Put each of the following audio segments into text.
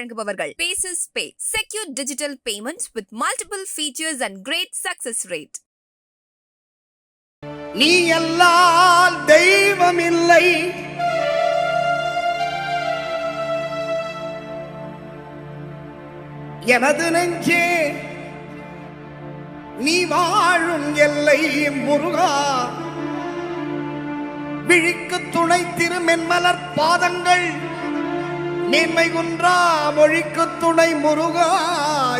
வழங்குபவர்கள். Bases pay secure digital payments with multiple features and great success rate நீ எல்லால் தெய்வம் இல்லை எனது நெஞ்சே நீ வாழும் எல்லை முருகா. விழிக்கு துணை திருமென்மலர் பாதங்கள். நீர்மை குன்றா மொழிக்கு துணை முருகா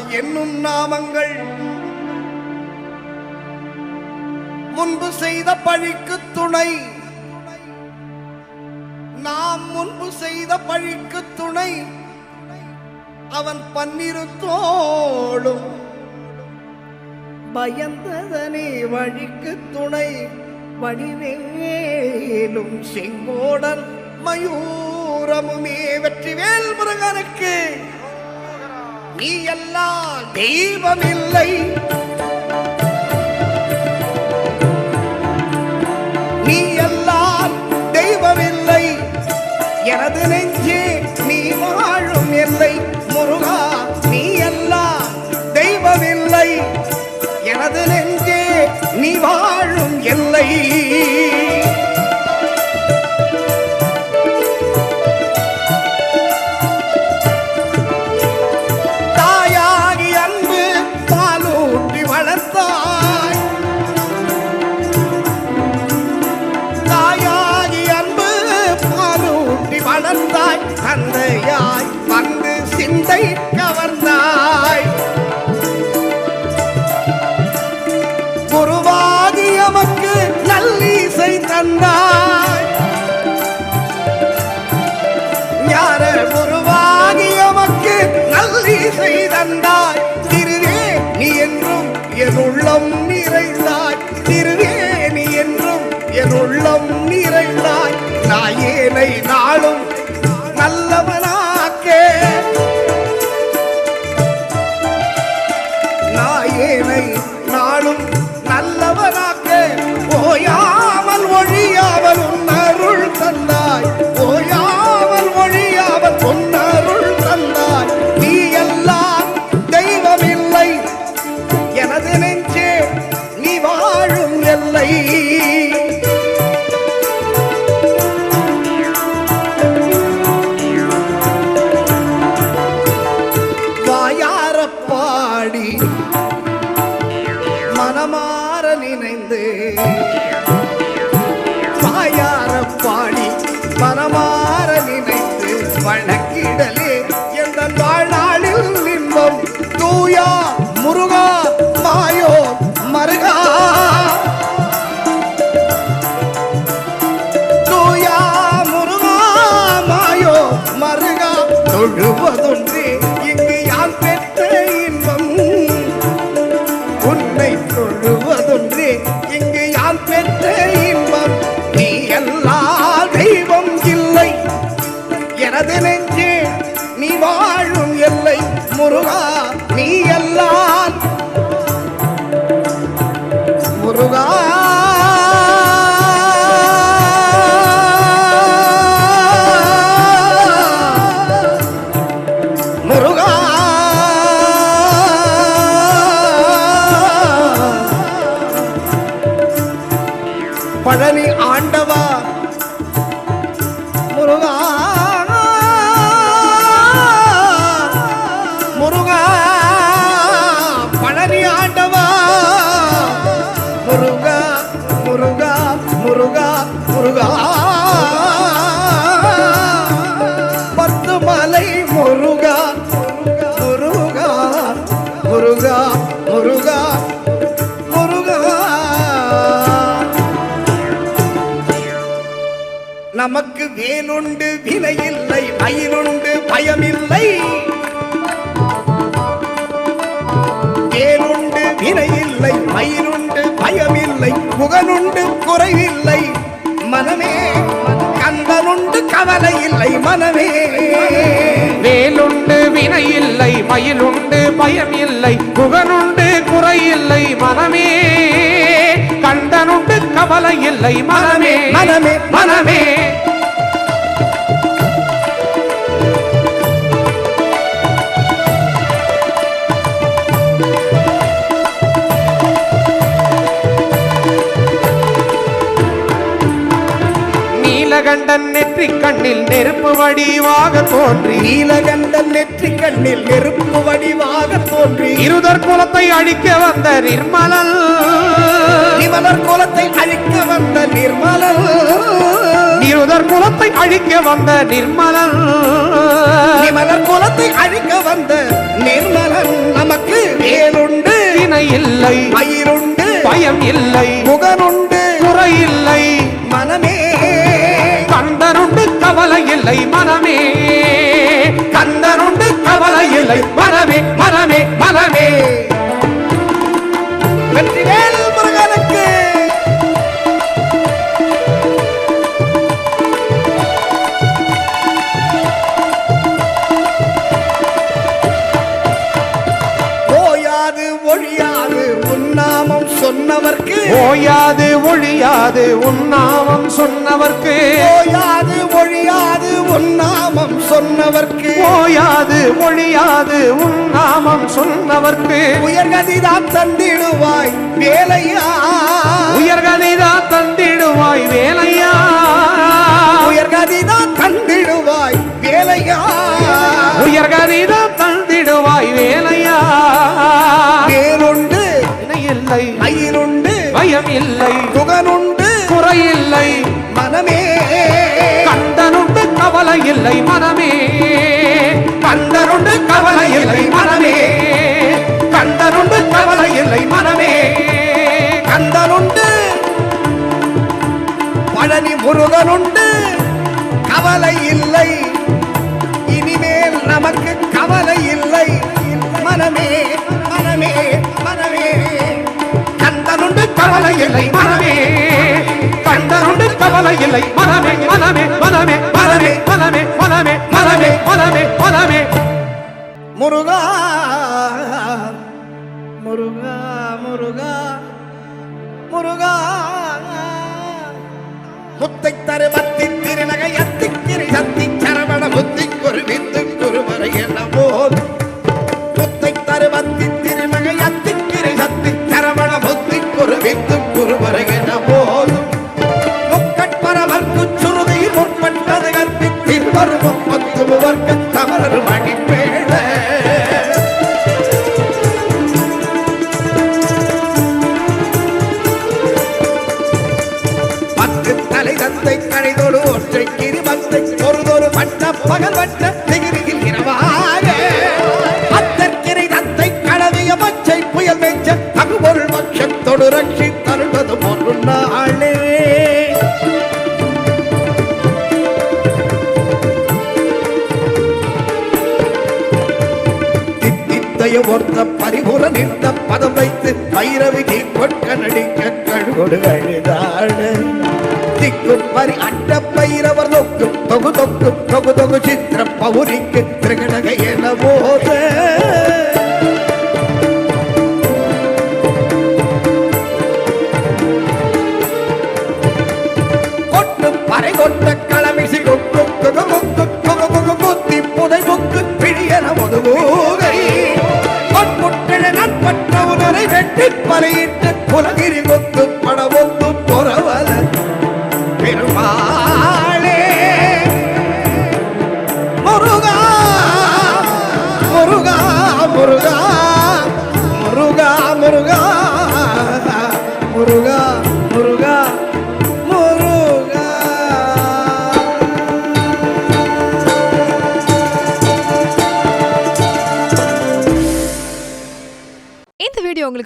என்னும் நாமங்கள். முன்பு செய்த பழிக்கு துணை. நாம் முன்பு செய்த பழிக்கு துணை. அவன் பன்னிரு தோளும் பயந்ததனே வழிக்கு துணை. வடிவேலும் செங்கோடன் மயூரமுமே வெற்றிவேல் முருகனுக்கு. நீ எல்லாம் தெய்வமில்லை. நீ எல்லாம் தெய்வமில்லை. எனது நெஞ்சே நீ வாழும் இல்லை முருகா நீ எல்லாம் தெய்வமில்லை. எனது நெஞ்சே நீ வாழும் இல்லை வளர்ந்தாய் தந்தையாய் வந்து சிந்தை கவர்ந்தாய். குருவாதி எமக்கு நல்லீசை தந்தாய். யார குருவாதி எமக்கு நல்லீசை தந்தாய்? திருவே நீ என்றும் என் உள்ளம் நினைந்து பாயார பாடி மனமாற நினைத்து வழக்கிடலே. எந்த வாழ்நாளில் இன்பம்? தூயா முருகா மாயோ மருகா? தூயா முருகா மாயோ மருகா? தொழுவதொன்றே எனது நெஞ்சு நீ வாழும் எல்லை முருகா நீ எல்லாம் முருகா. நமக்கு வேலுண்டு வினையில்லை பயிலுண்டு பயமில்லை. வேலுண்டு வினையில்லை பயிலுண்டு பயமில்லை புகனுண்டு குறைவில்லை. மனமே கந்தனுண்டு கவலை இல்லை மனமே. வேலுண்டு வினையில்லை மயிலுண்டு பயமில்லை புகனுண்டு குறையில்லை மனமே. கவலை இல்லை மனமே மனமே, மனமே. நீலகண்டன் நெற்றி கண்ணில் நெருப்பு வடிவாக தோன்றி. நீலகண்டன் நெற்றி கண்ணில் நெருப்பு வடிவாக தோன்றி. இருதர் குலத்தை அழிக்க வந்த நிர்மலன். நிமலர் கோலத்தை அழிக்க வந்த நிர்மலன். இருதர் குலத்தை அழிக்க வந்த நிர்மலன். நிமலர் கோலத்தை அழிக்க வந்த நிர்மலன். நமக்கு வேலுண்டு திணை இல்லை. பயிருண்டு பயம் இல்லை. முகனுண்டு கவலை இல்லை மனமே. கந்தனுண்டு கவலை இல்லை. மனமே மனமே மனமே. வெற்றிவேல் முருகனுக்கு. ஓயாது ஒழியாது உன்னாமம் சொன்னவர்க்கு. ஓயாது ஒழியாது உன்னாமம் சொன்னவர்க்கு. ஓயாது ஒழியாது உன்னாமம் சொன்னவர்க்கு. ஓயாது ஒழியாது உன்னாமம் சொன்னவர்க்கு. உயர்கதிதான் தந்திடுவாய் வேலையா? உயர்கதைதான் தந்திடுவாய் வேலையா? உயர்கதிதான் தந்திடுவாய் வேலையா? உயர்கதைதான் தந்திடுவாய் வேலையா? வேலுண்டு இணை இல்லை மயிருண்டு பயம் இல்லை புகனுண்டு குறையில்லை. மனமே. கந்தனுண்டு கவலை இல்லை மனமே. கந்தருண்டு கவலை இல்லை மனமே. கந்தருண்டு கவலை இல்லை மனமே. கந்தருண்டு பழனி முருகனுண்டு கவலை இல்லை. இனிமேல் நமக்கு கவலை இல்லை. மனமே மனமே மனமே. கந்தனுண்டு கவலை இல்லை மனமே. கந்தனுண்டு இல்லை. மனமே மனமே மனமே மனமே மனமே மனமே மனமே மனமே மனமே முருகா முருகா முருகா முருகா கிரிமத்தை ஒருதொரு பட்ட பகல் பட்ட திகிரியில் இரவாக அத்தற்கிரை தத்தை கடவிய மச்சை புயல் வெச்ச தகுபொருள் பட்சத்தொடு ரட்சி தருவது ஒரு நாளே தித்தித்தைய ஒருத்த பரிபுற நின்ற பதம் வைத்து பைரவி நீ கொட்க நடிக்க கழுகொடு அழுதாடு திக்கும் பரி அட்ட பைரவர் நோக்கும். தொகு தொக்கு தொகு தொகு சித்திர பௌரிக்கு திருகடக என போத கொட்டு பறை கொட்ட களமிசி கொக்கு கொகு கொக்கு கொகு கொகு கொத்தி புதை பிடியன பொன்முட்டழ நட்பற்ற உணரை வெட்டி பறையிட்டு புலகிரி கொத்து படவும்